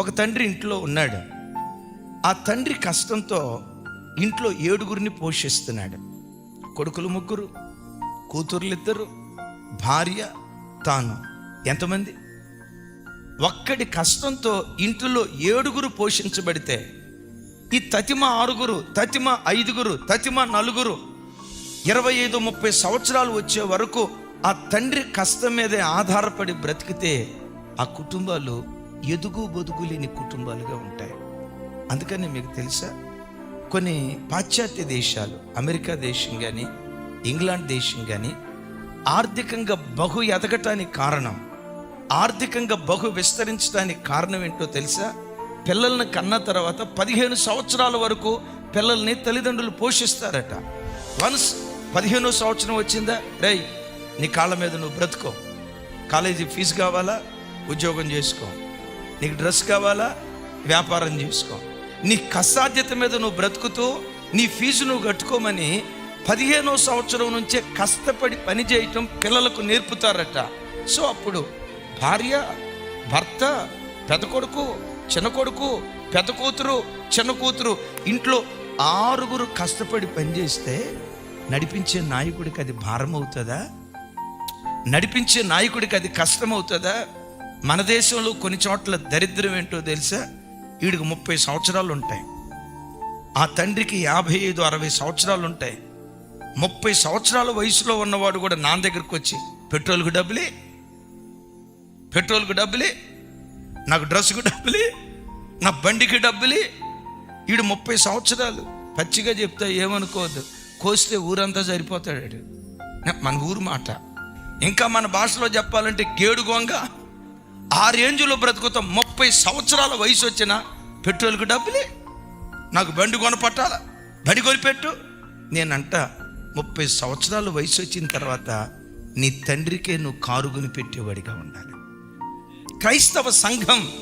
ఒక తండ్రి ఇంట్లో ఉన్నాడు. ఆ తండ్రి కష్టంతో ఇంట్లో ఏడుగురిని పోషిస్తున్నాడు. కొడుకులు ముగ్గురు కూతుర్లు ఇద్దరు భార్య తాను. ఎంతమంది? ఒక్కడి కష్టంతో ఇంట్లో ఏడుగురు పోషించబడితే ఈ తతిమ ఆరుగురు తతిమ ఐదుగురు తతిమ నలుగురు ఇరవై ఐదు ముప్పై సంవత్సరాలు వచ్చే వరకు ఆ తండ్రి కష్టం మీదే ఆధారపడి బ్రతికితే ఆ కుటుంబాలు ఎదుగు బొదుగు లేని కుటుంబాలుగా ఉంటాయి. అందుకని మీకు తెలుసా? కొన్ని పాశ్చాత్య దేశాలు అమెరికా దేశం కానీ ఇంగ్లాండ్ దేశం కానీ ఆర్థికంగా బహు ఎదగటానికి కారణం ఆర్థికంగా బహు విస్తరించడానికి కారణం ఏంటో తెలుసా? పిల్లల్ని కన్న తర్వాత పదిహేను సంవత్సరాల వరకు పిల్లల్ని తల్లిదండ్రులు పోషిస్తారట. వన్స్ పదిహేనో సంవత్సరం వచ్చిందా? రేయ్ నీ కాళ్ళ మీద నువ్వు బ్రతుకో. కాలేజీ ఫీజు కావాలా? ఉద్యోగం చేసుకో. నీకు డ్రెస్ కావాలా? వ్యాపారం చేసుకో. నీ కసాధ్యత మీద నువ్వు బ్రతుకుతూ నీ ఫీజు నువ్వు కట్టుకోమని పదిహేనో సంవత్సరం నుంచే కష్టపడి పని చేయటం పిల్లలకు నేర్పుతారట. సో అప్పుడు భార్య భర్త పెద్ద కొడుకు చిన్న కొడుకు పెద్ద కూతురు చిన్న కూతురు ఇంట్లో ఆరుగురు కష్టపడి పనిచేస్తే నడిపించే నాయకుడికి అది భారం అవుతుందా నడిపించే నాయకుడికి అది కష్టం అవుతుందా మన దేశంలో కొన్ని చోట్ల దరిద్రం ఏంటో తెలుసా? వీడికి ముప్పై సంవత్సరాలు ఉంటాయి. ఆ తండ్రికి యాభై ఐదు అరవై సంవత్సరాలు ఉంటాయి. ముప్పై సంవత్సరాల వయసులో ఉన్నవాడు కూడా నా దగ్గరికి వచ్చి పెట్రోల్కి డబ్బులే? పెట్రోల్కి డబ్బులే? నాకు డ్రెస్కు డబ్బులే? నా బండికి డబ్బులే? వీడు ముప్పై సంవత్సరాలు పచ్చిగా చెప్తే ఏమనుకోవద్దు. కోస్తే ఊరంతా సరిపోతాడు మన ఊరు మాట. ఇంకా మన భాషలో చెప్పాలంటే గేడు గొంగ. ఆ రేంజ్లో బ్రతుకుతాం. ముప్పై సంవత్సరాల వయసు వచ్చిన పెట్రోల్కి డబ్బులే. నాకు బండి కొనపట్టాల? బండి కొనిపెట్టు. నేనంట ముప్పై సంవత్సరాల వయసు వచ్చిన తర్వాత నీ తండ్రికే నువ్వు కారు కొనిపెట్టేవాడిగా ఉండాలి. క్రైస్తవ సంఘం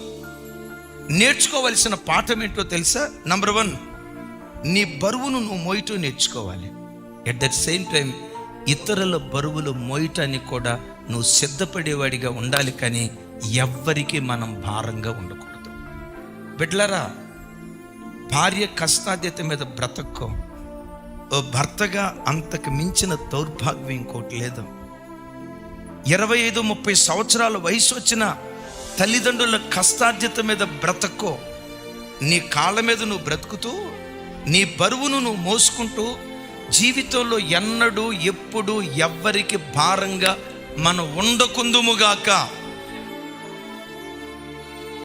నేర్చుకోవలసిన పాఠం ఏంటో తెలుసా? నంబర్ వన్ నీ బరువును నువ్వు మోయటం నేర్చుకోవాలి. ఎట్ దట్ సేమ్ టైం ఇతరుల బరువులు మోయటానికి కూడా నువ్వు సిద్ధపడేవాడిగా ఉండాలి కానీ ఎవ్వరికి మనం భారంగా ఉండకూడదు. బిడ్లరా భార్య కష్టాధ్యత మీద బ్రతక్కో ఓ భర్తగా అంతకు మించిన దౌర్భాగ్యం ఇంకోటి లేదు. ఇరవై ఐదు ముప్పై సంవత్సరాల వయసు వచ్చిన తల్లిదండ్రుల కష్టార్జిత మీద బ్రతక్కో నీ కాళ్ళ మీద నువ్వు బ్రతుకుతూ నీ బరువును నువ్వు మోసుకుంటూ జీవితంలో ఎన్నడూ ఎప్పుడు ఎవ్వరికి భారంగా మనం ఉండకుందుముగాక.